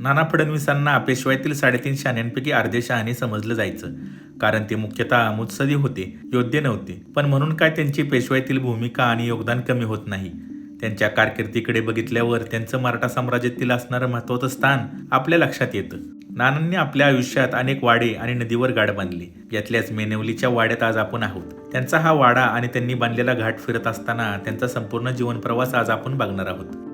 नाना फडणवीसांना पेशवाईतील साडेतीन शहाण्यांपैकी अर्धे शहाणे समजलं जायचं. कारण ते मुख्यतः मुत्सदी होते योद्धे नव्हते. पण म्हणून काय त्यांची पेशवाईतील भूमिका आणि योगदान कमी होत नाही? त्यांच्या कारकिर्दीकडे बघितल्यावर त्यांचं मराठा साम्राज्यातील असणारं महत्वाचं स्थान आपल्या लक्षात येतं. नानांनी आपल्या आयुष्यात अनेक वाडे आणि नदीवर गाड बांधले. यातल्याच मेनवलीच्या वाड्यात आज आपण आहोत. त्यांचा हा वाडा आणि त्यांनी बांधलेला घाट फिरत असताना त्यांचा संपूर्ण जीवनप्रवास आज आपण बघणार आहोत.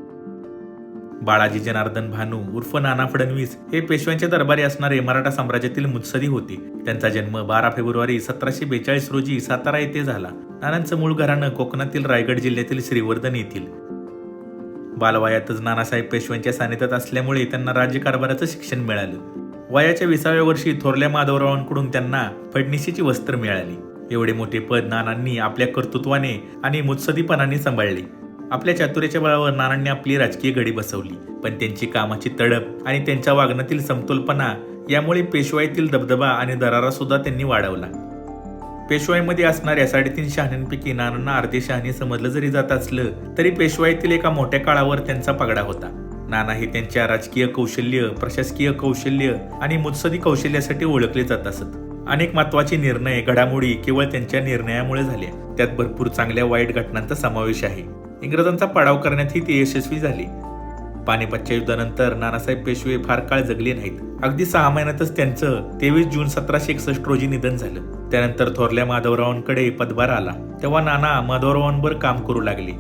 बाळाजी जनार्दन भानू उर्फ नाना फडणवीस हे पेशव्यांच्या दरबारी असणारे मराठा साम्राज्यातील मुत्सदी होते. त्यांचा जन्म बारा फेब्रुवारी सतराशे बेचाळीस रोजी सातारा येथे झाला. नानांचं मूळ घराणं कोकणातील रायगड जिल्ह्यातील श्रीवर्धन येथील. बालवयातच नानासाहेब पेशव्यांच्या सानिध्यात असल्यामुळे त्यांना राज्यकारभाराचं शिक्षण मिळालं. वयाच्या विसाव्या वर्षी थोरल्या माधवरावांकडून त्यांना फडणीशीची वस्त्र मिळाली. एवढे मोठे पद नानांनी आपल्या कर्तृत्वाने आणि मुत्सदीपणाने सांभाळले. आपल्या चातुर्याच्या बळावर नानांनी आपली राजकीय घडी बसवली. पण त्यांची कामाची तडप आणि त्यांच्या वागण्यातील समतोलपणा यामुळे पेशवाईतील दबदबा आणि दरारा सुद्धा त्यांनी वाढवला. पेशवाईमध्ये असणाऱ्या साडेतीन शहाण्यांपैकी नानांना अर्धे शहाणे समजलं जरी जात असलं तरी पेशवाईतील एका मोठ्या काळावर त्यांचा पगडा होता. नाना हे त्यांच्या राजकीय कौशल्य प्रशासकीय कौशल्य आणि मुत्सदी कौशल्यासाठी ओळखले जात असत. अनेक महत्त्वाचे निर्णय घडामोडी केवळ त्यांच्या निर्णयामुळे झाल्या त्यात भरपूर चांगल्या वाईट घटनांचा समावेश आहे. इंग्रजांचा पाडाव करण्यातही ती यशस्वी झाली. पानिपतच्या युद्धानंतर नानासाहेब पेशवे फार काळ जगले नाहीत. अगदी सहा महिन्यातच त्यांचं तेवीस जून सतराशे एकसष्ट रोजी निधन झालं. त्यानंतर थोरल्या माधवरावांकडे पदभार आला. तेव्हा नाना माधवरावांवर काम करू लागले.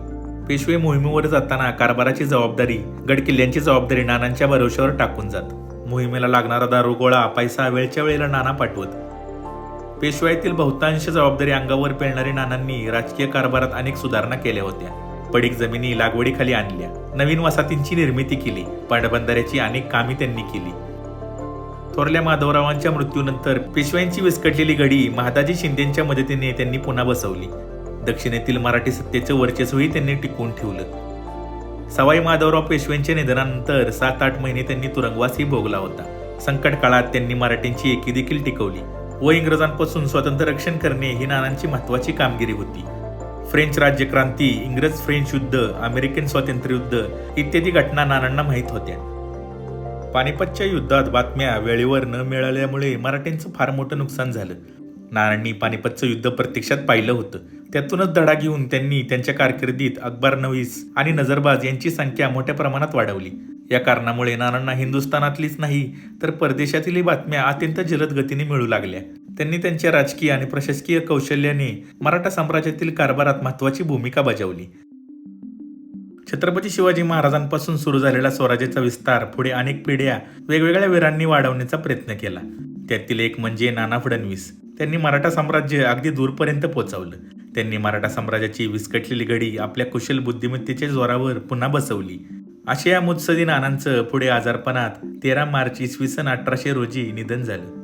पेशवे मोहिमेवर जाताना कारभाराची जबाबदारी गडकिल्ल्यांची जबाबदारी नानांच्या भरोश्यावर टाकून जात. मोहिमेला लागणारा दारुगोळा पैसा वेळच्या वेळेला नाना पाठवत. पेशवाईतील बहुतांश जबाबदारी अंगावर पेलणारे नानांनी राजकीय कारभारात अनेक सुधारणा केल्या होत्या. पडीक जमिनी लागवडीखाली आणल्या. नवीन वसाहतींची निर्मिती केली. पाटबंधाऱ्याची अनेक कामे त्यांनी केली. थोरल्या माधवरावांच्या मृत्यूनंतर पेशव्यांची विस्कटलेली घडी महादाजी शिंदेच्या मदतीने त्यांनी पुन्हा बसवली. दक्षिणेतील मराठी सत्तेचं वर्चस्वही त्यांनी टिकवून ठेवलं. सवाई माधवराव पेशव्यांच्या निधनानंतर सात आठ महिने त्यांनी तुरुंगवासही भोगला होता. संकट काळात त्यांनी मराठ्यांची एकी देखील टिकवली. व इंग्रजांपासून स्वतंत्र रक्षण करणे ही नानांची महत्वाची कामगिरी होती. फ्रेंच राज्यक्रांती इंग्रज फ्रेंच युद्ध अमेरिकन स्वातंत्र्य युद्ध इत्यादी घटना नानांना माहीत होत्या. पानिपतच्या युद्धात बातम्या वेळेवर न मिळाल्यामुळे मराठ्यांचं फार मोठं नुकसान झालं. नानांनी पानिपतचं युद्ध प्रत्यक्षात पाहिलं होतं. त्यातूनच धडा घेऊन त्यांनी त्यांच्या कारकिर्दीत अकबर नवीस आणि नजरबाज यांची संख्या मोठ्या प्रमाणात वाढवली. या कारणामुळे नानांना हिंदुस्थानातलीच नाही तर परदेशातीलही बातम्या अत्यंत जलद गतीने मिळू लागल्या. त्यांनी त्यांच्या राजकीय आणि प्रशासकीय कौशल्याने मराठा साम्राज्यातील कारभारात महत्वाची भूमिका बजावली. छत्रपती शिवाजी महाराजांपासून सुरू झालेला स्वराज्याचा विस्तार पुढे अनेक पिढ्या वेगवेगळ्या वीरांनी वाढवण्याचा प्रयत्न केला. त्यातील एक म्हणजे नाना फडणवीस. त्यांनी मराठा साम्राज्य अगदी दूरपर्यंत पोहोचवलं. त्यांनी मराठा साम्राज्याची विस्कटलेली घडी आपल्या कुशल बुद्धिमत्तेच्या जोरावर पुन्हा बसवली. अशा या मुत्सदी नानांचं पुढे आजारपणात तेरा मार्च इसवी सन अठराशे रोजी निधन झालं.